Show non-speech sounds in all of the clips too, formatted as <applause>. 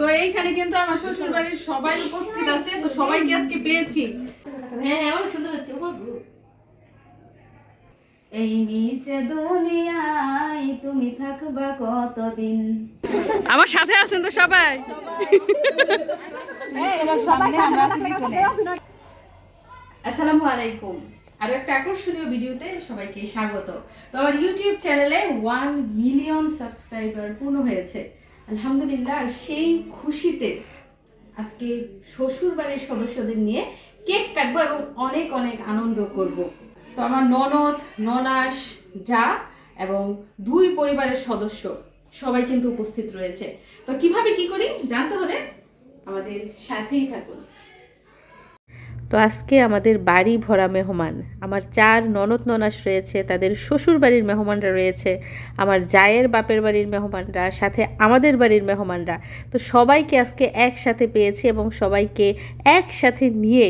তো এইখানে কিন্তু আমার শ্বশুর বাড়ির সবাই উপস্থিত আছে তো সবাইকে আজকে পেয়েছি। হ্যাঁ হ্যাঁ অনেক সুন্দর হচ্ছে ও, ও। এই মিশে দুনিয়ায় তুমি থাকবা কতদিন? আমার সাথে আছেন তো সবাই? আসসালামু আলাইকুম। আরও একটা আকর্ষণীয় ভিডিওতে সবাইকে স্বাগত। তো আমার ইউটিউব চ্যানেলে ওয়ান মিলিয়ন সাবস্ক্রাইবার পূর্ণ হয়েছে। আলহামদুলিল্লাহ, আর সেই খুশিতে আজকে শ্বশুর বাড়ির সদস্যদের নিয়ে কেক কাটবো এবং অনেক অনেক আনন্দ করব। তো আমার ননদ, ননাস, যা এবং দুই পরিবারের সদস্য সবাই কিন্তু উপস্থিত রয়েছে। তো কীভাবে কি করি জানতে হলে আমাদের সাথেই থাকুন। তো আজকে আমাদের বাড়ি ভরা মেহমান। আমার চার ননদ ননাস রয়েছে, তাদের শ্বশুর বাড়ির মেহমানরা রয়েছে, আমার জায়ের বাপের বাড়ির মেহমানরা, সাথে আমাদের বাড়ির মেহমানরা। তো সবাইকে আজকে একসাথে পেয়েছি এবং সবাইকে একসাথে নিয়ে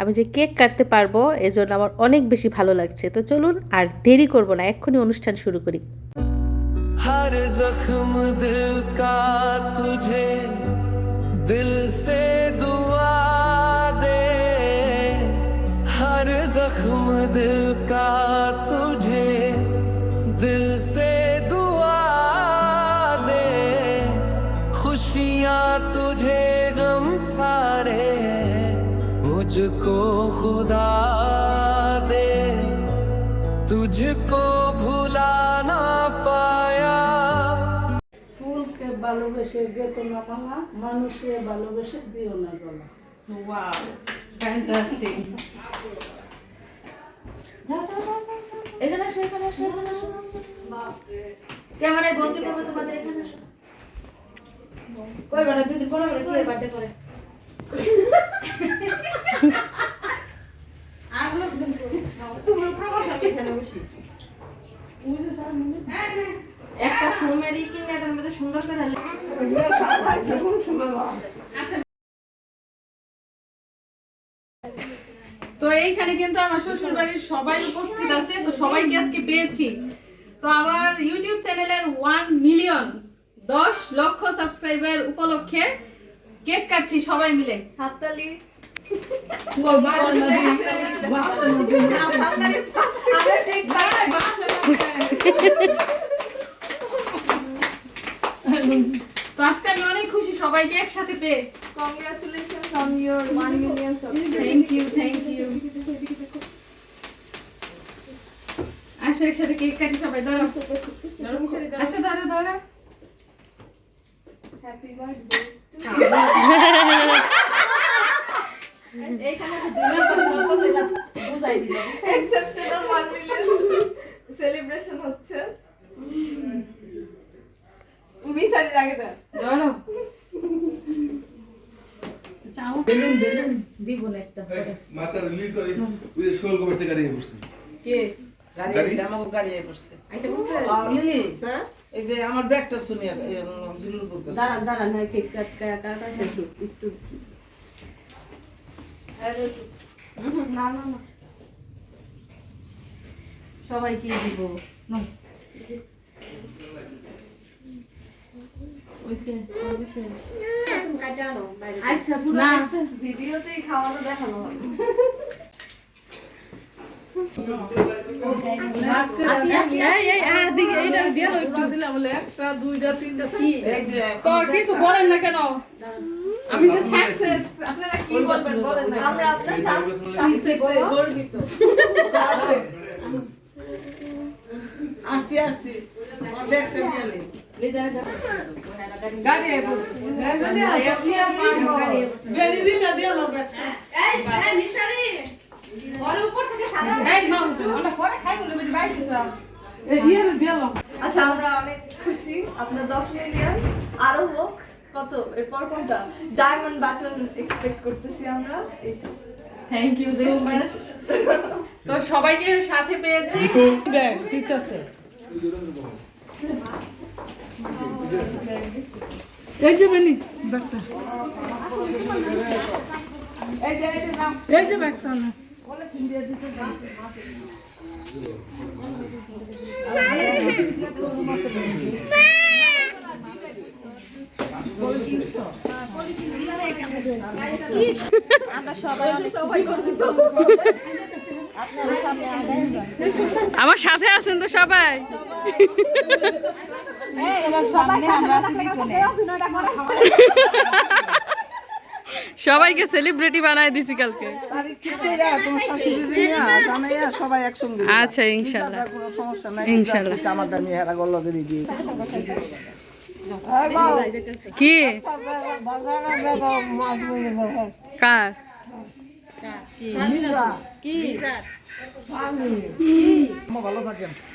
আমি যে কেক কাটতে পারব, এজন্য আমার অনেক বেশি ভালো লাগছে। তো চলুন আর দেরি করব না, এক্ষুনি অনুষ্ঠান শুরু করি। হর জখম দিল কা তুঝে দিল সে দূর जख्म दिल का तुझे दिल से दुआ दे खुशियाँ तुझे गम सारे मुझको खुदा दे तुझको भुला ना पाया ফুলকে ভালোবেসে গেতো না মালা মানুষে ভালোবেসে দিও না জ্বালা ওয়াও ফ্যান্টাস্টিক এখানে আসো এখানে আসো এখানে আসো। ক্যামেরায় বন্দি করব তোমাদের এখানে আসো। কই বেড়া দুই দিন পরে কি বার্থডে করে? তুমি প্রকাশ আমি একটা কিনে এটার মধ্যে সুন্দর করে এইখানে কিন্তু আমার শ্বশুর বাড়ির সবাই উপস্থিত আছে তো সবাইকে আজকে পেয়েছি। তো আমার ইউটিউব চ্যানেলের ওয়ান মিলিয়ন দশ লক্ষ সাবস্ক্রাইবার উপলক্ষে কেক কাটছি সবাই মিলে। হাততালি। তো আজকে আমি অনেক খুশি সবাইকে একসাথে পেয়ে। Congratulations. On your 1 million subscribers. Thank you thank you আসো একসাথে কেক কাটি সবাই ধরো আসো ধরো ধরো Happy birthday. Exceptional 1 million celebration হচ্ছে মিশারির আগে দেন দিব না একটা মাথার লিড করে ওই যে কভার থেকে নিয়ে বসছি। কে? গাড়ি? গাড়ি? আমাকে গাড়ি আই আইসা বসছে? লিলি হ্যাঁ? এই যে আমার ব্যাগটা শুনি আর জিলুর কাছে। দাঁড়ান দাঁড়ান হ্যাঁ কেক কাট কাটা শেষ একটু না না না। সবাইকে দিব। নাও। ওইসে করবে শেষ কাটা আনো আচ্ছা পুরো কিছু বলেন না কেন আমি আসছি। আসছি ব্যাগটা নিয়ে আচ্ছা আমরা অনেক খুশি আপনার দশ মিলিয়ন আরও হোক কত এরপর কোনটা ডায়মন্ড বাটন এক্সপেক্ট করতেছি আমরা এইটা থ্যাংক ইউ সো মাচ তো সবাইকে সাথে পেয়েছি। ব্যাগ ঠিক আছে। এই যে বেনি ব্যাগটা। এই যে এই যে নাও এই যে ব্যাগটা না আমার সাথে আছেন তো সবাই। সবাইকে সেলিব্রিটি বানায় দিছি কালকে। আচ্ছা ইনশাল্লাহ। ইনশাল্লাহ। গল্ল করে?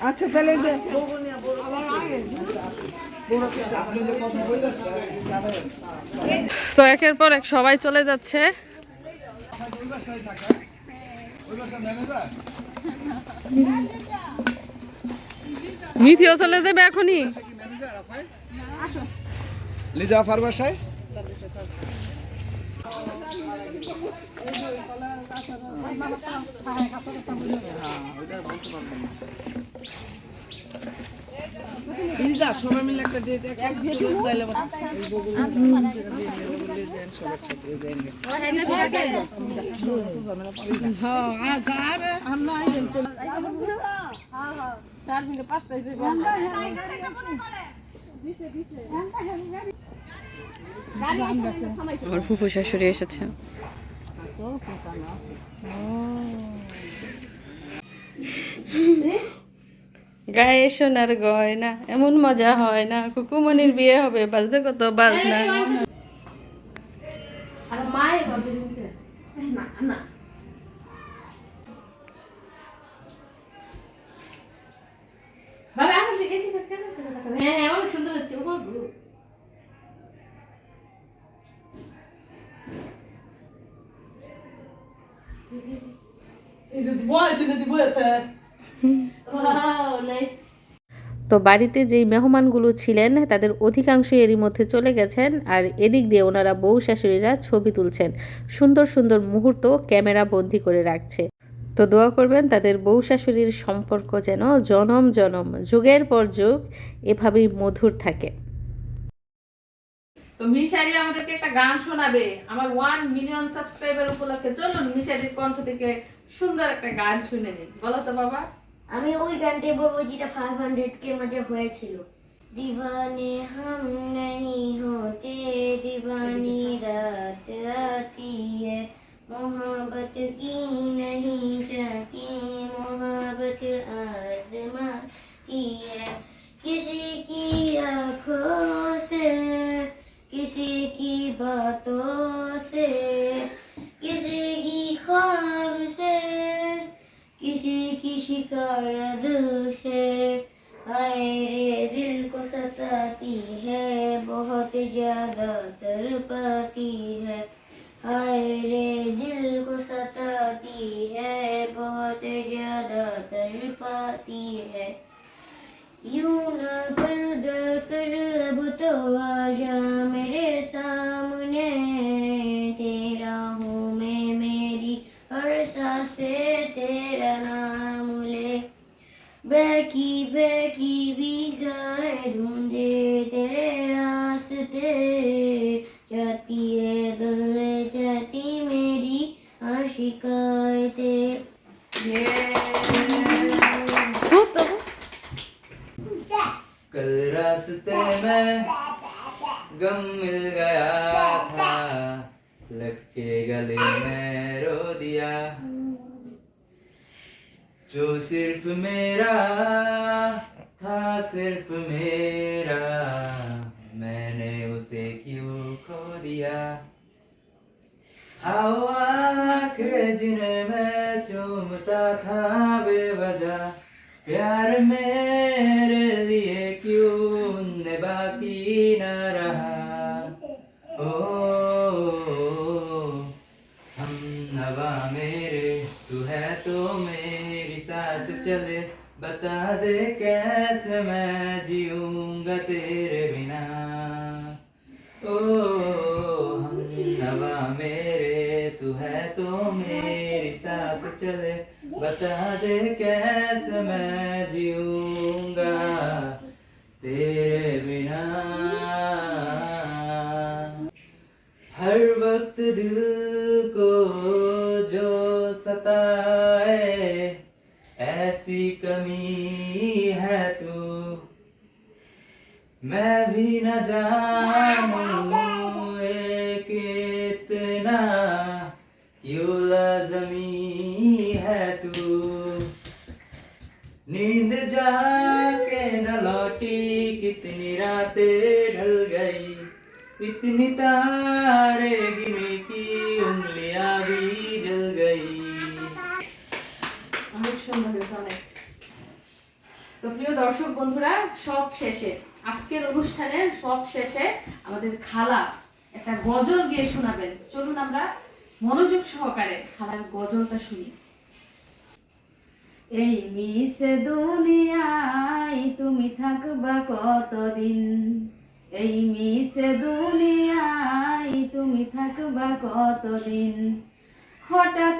আচ্ছা তাহলে তো একের পর এক সবাই চলে যাচ্ছে। মিথিও চলে যাবে এখনই। লিজা আফার বাসায়? সবাই মিলে একটা ডেট এক ডেট তাইলে আমার ফুফু শাশুড়ি এসেছে। <laughs> গায়ে সোনার গয়না, এমন মজা হয় না। কুকুমনির বিয়ে হবে, বাজবে কত বাজনা? হ্যাঁ হ্যাঁ অনেক সুন্দর হচ্ছে। তো বাড়িতে যেই মেহমানগুলো ছিলেন তাদের অধিকাংশই এরই মধ্যে চলে গেছেন আর এদিক দিয়ে ওনারা বউ শাশুড়িরা ছবি তুলছেন। সুন্দর সুন্দর মুহূর্ত ক্যামেরা বন্দি করে রাখছে। তো দোয়া করবেন তাদের বউ শাশুড়ির সম্পর্ক যেন জনম জনম যুগের পর যুগ এভাবেই মধুর থাকে। তো মিশারি আমাদেরকে একটা গান শোনাবে আমার ওয়ান মিলিয়ন সাবস্ক্রাইবার উপলক্ষে চলুন মিশারির কণ্ঠ থেকে সুন্দর একটা গান শুনে নিই বলো তো বাবা আমি ওই গানটি বলবো যেটা ফাইভ হান্ড্রেড কে মাঝে হয়েছিল दीवाने हम नहीं होते दीवानी रात आती है मोहब्बत की नहीं जाती मोहब्बत आजमाती है किसी की आंखों से किसी की बातों से, किसी की खाक से, किसी की शिकायत से। मेरे दिल को सताती है, बहुत ज़्यादा तड़पाती जाती है, गले जाती मेरी आशिकायतें कल रास्ते में गम मिल गया था लग के गले में रो दिया। जो सिर्फ़ मेरा था, सिर्फ़ मेरा। दिया के जिन्हें मैं चूमता था बेवजह प्यार मेरे लिए क्यों ने बाकी न रहा ओ हम नवा मेरे तू है तो मेरी सांस चले बता दे कैसे मैं जीऊँगा तेरे तू मेरी सांस चले। बता दे कैसे मैं जीऊँगा तेरे बिना। हर वक्त दिल को जो सताए, ऐसी कमी है तू। मैं भी न जानूं जाके न लौटी कितनी रातें ढल गई इतनी तारे गिने की उंगलियां भी जल गई অনেক সুন্দর হয়েছে অনেক তো প্রিয় দর্শক বন্ধুরা সব শেষে আজকের অনুষ্ঠানের সব শেষে আমাদের খালা একটা গজল দিয়ে শোনাবেন চলুন আমরা মনোযোগ সহকারে খালার গজলটা শুনি এই মিস দুনিয়ায় তুমি থাকবা কতদিন? এই মিস দুনিয়ায় তুমি থাকবা কতদিন? হঠাৎ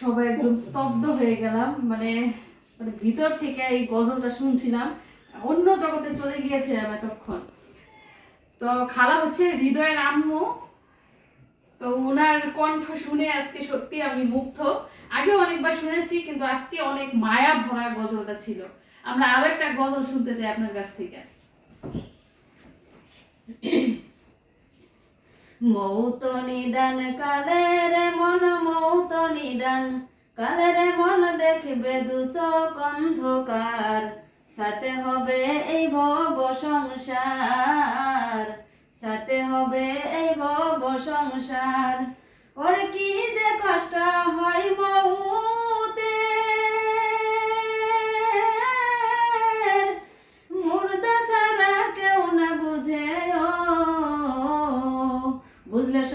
সবাই একদম স্তব্ধ হয়ে গেলাম মানে মানে ভিতর থেকে এই গজলটা শুনছিলাম, অন্য জগতে চলে গিয়েছিলাম এতক্ষণ। তো খালা হচ্ছে হৃদয়ের আম্মু। তো ওনার কণ্ঠ শুনে আজকে সত্যি আমি মুগ্ধ। আগেও অনেকবার শুনেছি, কিন্তু আজকে অনেক মায়া ভরা গজলটা ছিল। আমরা আরও একটা গজল শুনতে চাই আপনার কাছ থেকে। মৌত নিদান কালের মন মৌত নিদান কালের মন দেখবে দু চোখ অন্ধকার। সাথে হবে এই ভব সংসার, সাথে হবে এই ভব সংসার। ওর কি যে কষ্ট হয় মৌতে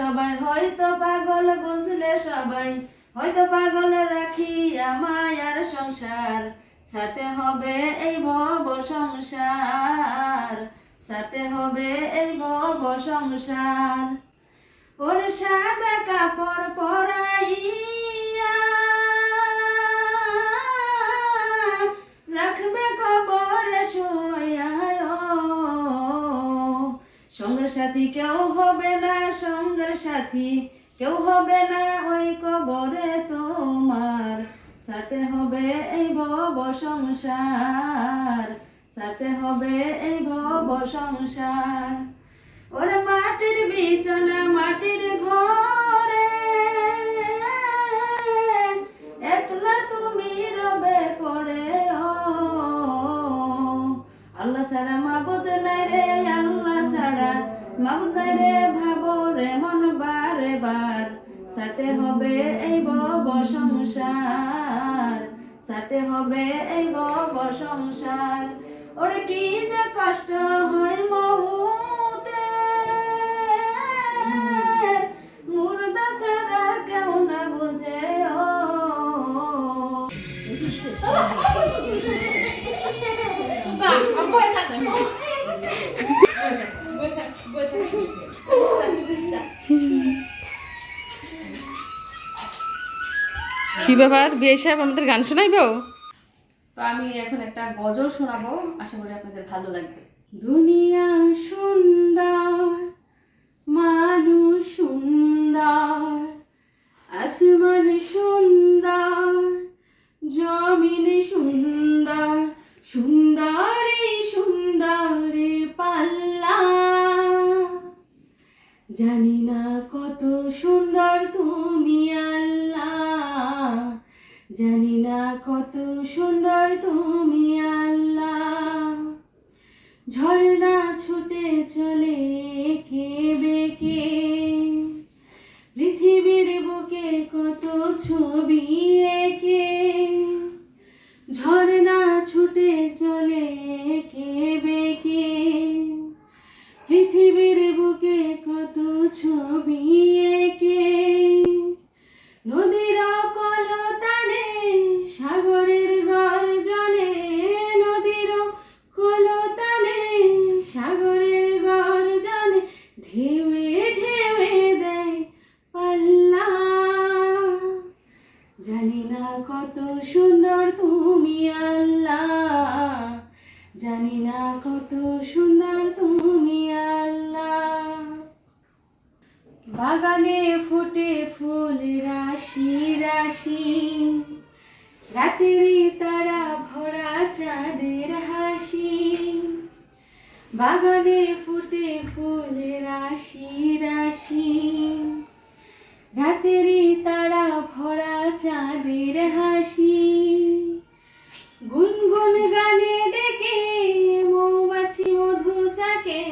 সবাই হয়তো পাগল বুঝলে সবাই। হয়তো পাগল রাখি মায়ার সংসার। সাথে হবে এই ভব সংসার। সাথে হবে এই ভব সংসার। ওর সাদা কাপড় পরাইয়া রাখবে কবরে শুয়াইয়া সঙ্গের সাথী কেউ হবে না সঙ্গের সাথী, কেউ হবে না ওই কবরে তোমার। সাথে হবে এই ভব সংসার, সাথে হবে এই ভব সংসার। ওর মাটির বিছানা, মাটির ঘরে, একলা তুমি রবে পড়ে ও আল্লাহ ছাড়া মাবুদ নাই রে আল্লাহ ছাড়া রে ভাবো রে, মন বারে বার। সাথে হবে এই বব সংসার। সাথে হবে এই বব সংসার। ওরে কি যে কষ্ট হয় কি ব্যাপার? বিয়ে সাহেব আমাদের গান শোনাইবো? তো আমি এখন একটা গজল শোনাবো। আশা করি আপনাদের ভালো লাগবে। দুনিয়া সুন্দর না কত সুন্দর তুমি আল্লাহ। বাগানে ফুটে ফুল, রাশি রাশি। রাতেরই তারা ভরা চাঁদের হাসি। বাগানে ফুটে ফুল, রাশি রাশি। রাতেরই তারা ভরা চাঁদের হাসি। গুনগুন গানে ডেকে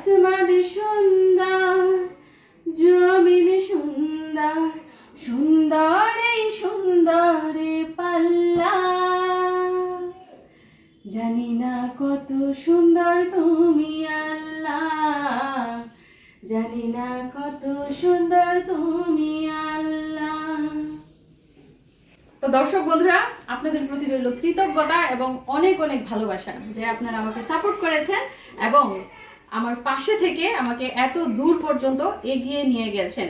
আসমান সুন্দর, জমিন সুন্দর সুন্দর সুন্দরে পাল্লা। জানি না কত সুন্দর তুমি আল্লাহ। জানি না কত সুন্দর তুমি আল্লাহ। তো দর্শক বন্ধুরা, আপনাদের প্রতি রইল কৃতজ্ঞতা এবং অনেক অনেক ভালোবাসা যে আপনারা আমাকে সাপোর্ট করেছেন এবং আমার পাশে থেকে আমাকে এত দূর পর্যন্ত এগিয়ে নিয়ে গেছেন।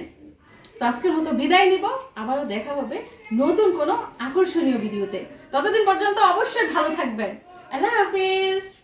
তো আজকের মতো বিদায় নিব। আবারও দেখা হবে নতুন কোনো আকর্ষণীয় ভিডিওতে। ততদিন পর্যন্ত অবশ্যই ভালো থাকবেন। আল্লাহ হাফিজ।